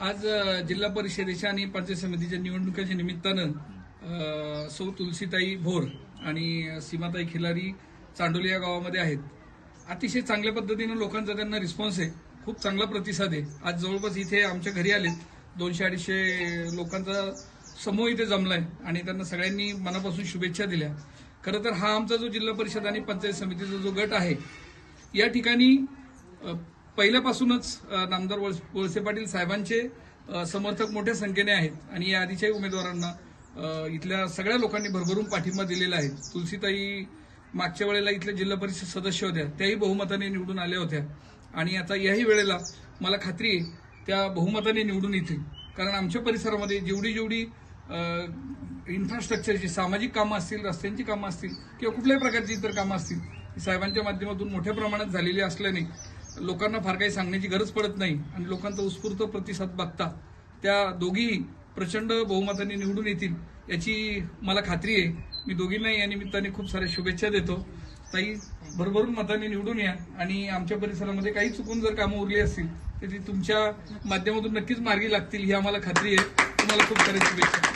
आज जिल्हा परिषदेच्या आणि पंचायत समितीच्या निवडणुकीच्या निमित्तानं सौ तुलसीताई भोर आणि सीमाताई खिलारी चांडोली या गावामध्ये आहेत. अतिशय चांगल्या पद्धतीनं लोकांचा त्यांना रिस्पॉन्स आहे. खूप चांगला प्रतिसाद आहे. आज जवळपास इथे आमच्या घरी आलेत. दोनशे अडीचशे लोकांचा समूह इथे जमलाय आणि त्यांना सगळ्यांनी मनापासून शुभेच्छा दिल्या. खरं तर हा आमचा जो जिल्हा परिषद आणि पंचायत समितीचा जो गट आहे या ठिकाणी पहिल्यापासूनच नामदार वळस- वळसे पाटील साहेबांचे समर्थक मोठ्या संख्येने आहेत. आणि या आधीच्याही उमेदवारांना इथल्या सगळ्या लोकांनी भरभरून पाठिंबा दिलेला आहे. तुलसीताई मागच्या वेळेला इथल्या जिल्हा परिषद सदस्य होत्या. त्याही बहुमताने निवडून आल्या होत्या. आणि आता याही वेळेला मला खात्री आहे त्या बहुमताने निवडून येतील. कारण आमच्या परिसरामध्ये जेवढी जेवढी इन्फ्रास्ट्रक्चरची सामाजिक कामं असतील रस्त्यांची कामं असतील किंवा कुठल्याही प्रकारची इतर कामं असतील साहेबांच्या माध्यमातून मोठ्या प्रमाणात झालेली असल्याने लोकांना फार काही सांगण्याची गरज पडत नाही आणि लोकांचा उत्स्फूर्त प्रतिसाद बघता त्या दोघीही प्रचंड बहुमताने निवडून येतील याची मला खात्री आहे. मी दोघींनाही या निमित्ताने खूप साऱ्या शुभेच्छा देतो. ताई भरभरून मताने निवडून या आणि आमच्या परिसरामध्ये काही चुकून जर कामं उरली असतील तर ती तुमच्या माध्यमातून नक्कीच मार्गी लागतील ही आम्हाला खात्री आहे. तुम्हाला खूप साऱ्या शुभेच्छा.